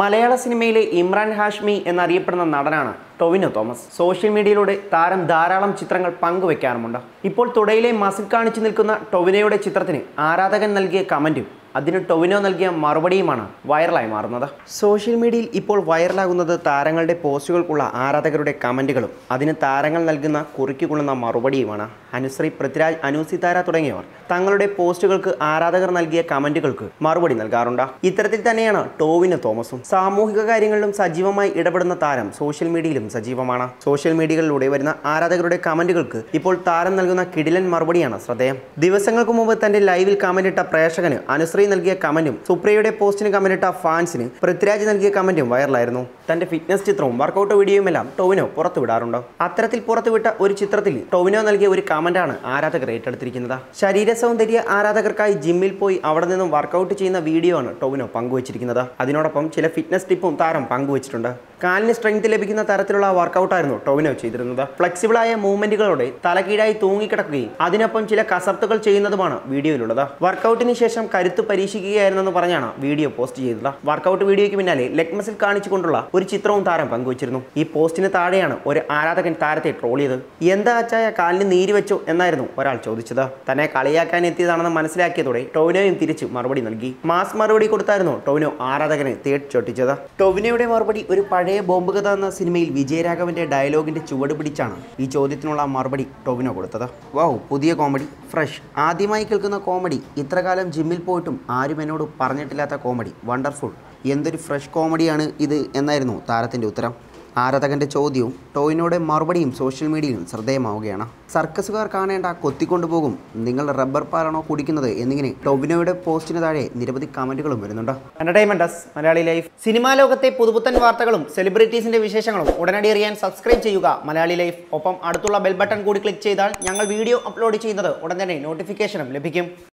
മലയാള സിനിമയിലെ ഇമ്രാൻ ഹാഷ്മി എന്നറിയപ്പെടുന്ന നടനാണ് ടൊവിനോ തോമസ്. സോഷ്യൽ മീഡിയയിലൂടെ താരം ധാരാളം ചിത്രങ്ങൾ പങ്കുവെക്കാറുമുണ്ട്. ഇപ്പോൾ തുടയിലെ മസിൽ കാണിച്ചു നിൽക്കുന്ന ടൊവിനോയുടെ ചിത്രത്തിന് ആരാധകൻ നൽകിയ കമന്റും അതിന് ടൊവിനോ നൽകിയ മറുപടിയുമാണ് വൈറലായി മാറുന്നത്. സോഷ്യൽ മീഡിയയിൽ ഇപ്പോൾ വൈറലാകുന്നത് താരങ്ങളുടെ പോസ്റ്റുകൾക്കുള്ള ആരാധകരുടെ കമന്റുകളും അതിന് താരങ്ങൾ നൽകുന്ന കുറിക്കുകൊള്ളുന്ന മറുപടിയുമാണ്. അനുശ്രീ പൃഥ്വിരാജ് അനുസിതാര തുടങ്ങിയവർ തങ്ങളുടെ പോസ്റ്റുകൾക്ക് ആരാധകർ നൽകിയ കമന്റുകൾക്ക് മറുപടി നൽകാറുണ്ട്. ഇത്തരത്തിൽ തന്നെയാണ് ടോവിന് തോമസും സാമൂഹിക കാര്യങ്ങളിലും സജീവമായി ഇടപെടുന്ന താരം സോഷ്യൽ മീഡിയയിലും സജീവമാണ്. സോഷ്യൽ മീഡിയകളിലൂടെ വരുന്ന ആരാധകരുടെ കമന്റുകൾക്ക് ഇപ്പോൾ താരം നൽകുന്ന കിടിലൻ മറുപടിയാണ് ശ്രദ്ധേയം. ദിവസങ്ങൾക്ക് മുമ്പ് തന്റെ ലൈവിൽ കമന്റിട്ട പ്രേക്ഷകന് അനുശ്രീ നൽകിയ കമന്റും സുപ്രിയയുടെ പോസ്റ്റിന് കമന്റിട്ട ഫാൻസിന് പൃഥ്വിരാജ് നൽകിയ കമന്റും വൈറലായിരുന്നു. തന്റെ ഫിറ്റ്നസ് ചിത്രവും വർക്കൗട്ട് വീഡിയോയും എല്ലാം ടോവിനോ പുറത്തുവിടാറുണ്ട്. അത്തരത്തിൽ പുറത്തുവിട്ട ഒരു ചിത്രത്തിൽ ടോവിനോ നൽകിയ ഒരു കമന്റാണ് ആരാധകർ ഏറ്റെടുത്തിരിക്കുന്നത്. ശരീര സൗന്ദര്യ ആരാധകർക്കായി ജിമ്മിൽ പോയി അവിടെ നിന്നും വർക്കൗട്ട് ചെയ്യുന്ന വീഡിയോ ആണ് ടോവിനോ പങ്കുവച്ചിരിക്കുന്നത്. അതിനോടൊപ്പം ചില ഫിറ്റ്നസ് ടിപ്പും താരം പങ്കുവച്ചിട്ടുണ്ട്. കാലിന് സ്ട്രെങ്ത് ലഭിക്കുന്ന തരത്തിലുള്ള വർക്കൗട്ടായിരുന്നു ടോവിനോ ചെയ്തിരുന്നത്. ഫ്ലെക്സിബിളായ മൂവ്മെന്റുകളോടെ തലകീഴായി തൂങ്ങിക്കിടക്കുകയും അതിനൊപ്പം ചില കസർത്തുകൾ ചെയ്യുന്നതുമാണ് വീഡിയോയിലുള്ളത്. വർക്കൗട്ടിന് ശേഷം കരുത്ത് പരീക്ഷിക്കുകയായിരുന്നെന്ന് പറഞ്ഞാണ് വീഡിയോ പോസ്റ്റ് ചെയ്തത്. വർക്കൗട്ട് വീഡിയോയ്ക്ക് പിന്നാലെ ലെഗ് മസിൽ കാണിച്ചുകൊണ്ടുള്ള ഒരു ചിത്രവും താരം പങ്കുവച്ചിരുന്നു. ഈ പോസ്റ്റിന് താഴെയാണ് ഒരു ആരാധകൻ താരത്തെ ട്രോൾ ചെയ്തത്. എന്താ അച്ചായ കാലിന് നീര് വെച്ചോ എന്നായിരുന്നു ഒരാൾ ചോദിച്ചത്. തന്നെ കളിയാക്കാൻ എത്തിയതാണെന്ന് മനസ്സിലാക്കിയതോടെ ടോവിനോയും തിരിച്ചു മറുപടി നൽകി. മാസ് മറുപടി കൊടുത്തായിരുന്നു ടോവിനോ ആരാധകനെ തേച്ചൊട്ടിച്ചത് ടോവിനോയുടെ മറുപടി ഒരു പഴയ ബോംബ് കഥ എന്ന സിനിമയിൽ വിജയരാഘവന്റെ ഡയലോഗിന്റെ ചുവട് പിടിച്ചാണ് ഈ ചോദ്യത്തിനുള്ള മറുപടി ടോവിനോ കൊടുത്തത്. വൗ പുതിയ കോമഡി. ഫ്രഷ്. ആദ്യമായി കേൾക്കുന്ന കോമഡി. ഇത്രകാലം ജിമ്മിൽ പോയിട്ടും ആരും എന്നോട് പറഞ്ഞിട്ടില്ലാത്ത കോമഡി. വണ്ടർഫുൾ. എന്തൊരു ഫ്രഷ് കോമഡിയാണ് ഇത് എന്നായിരുന്നു താരത്തിന്റെ ഉത്തരം. ആരാധകന്റെ ചോദ്യവും ടോയിനോടെ മറുപടിയും സോഷ്യൽ മീഡിയയിൽ ശ്രദ്ധേയമാവുകയാണ്. സർക്കസുകാർ കാണേണ്ട കൊത്തിക്കൊണ്ടുപോകും നിങ്ങൾ റബ്ബർ പാലാണോ കുടിക്കുന്നത് എന്നിങ്ങനെ ടോവിനോയുടെ പോസ്റ്റിന് താഴെ നിരവധി കമന്റുകളും വരുന്നുണ്ട്. Entertainment Malayali life. സിനിമാ ലോകത്തെ പുതുപുത്തൻ വാർത്തകളും സെലിബ്രിറ്റീസിന്റെ വിശേഷങ്ങളും ഉടനടി അറിയാൻ സബ്സ്ക്രൈബ് ചെയ്യുക മലയാളി ലൈഫ്. ഒപ്പം അടുത്തുള്ള ബെൽ ബട്ടൺ കൂടി ക്ലിക്ക് ചെയ്താൽ ഞങ്ങൾ വീഡിയോ അപ്ലോഡ് ചെയ്യുന്നത് ഉടൻ തന്നെ നോട്ടിഫിക്കേഷനും ലഭിക്കും.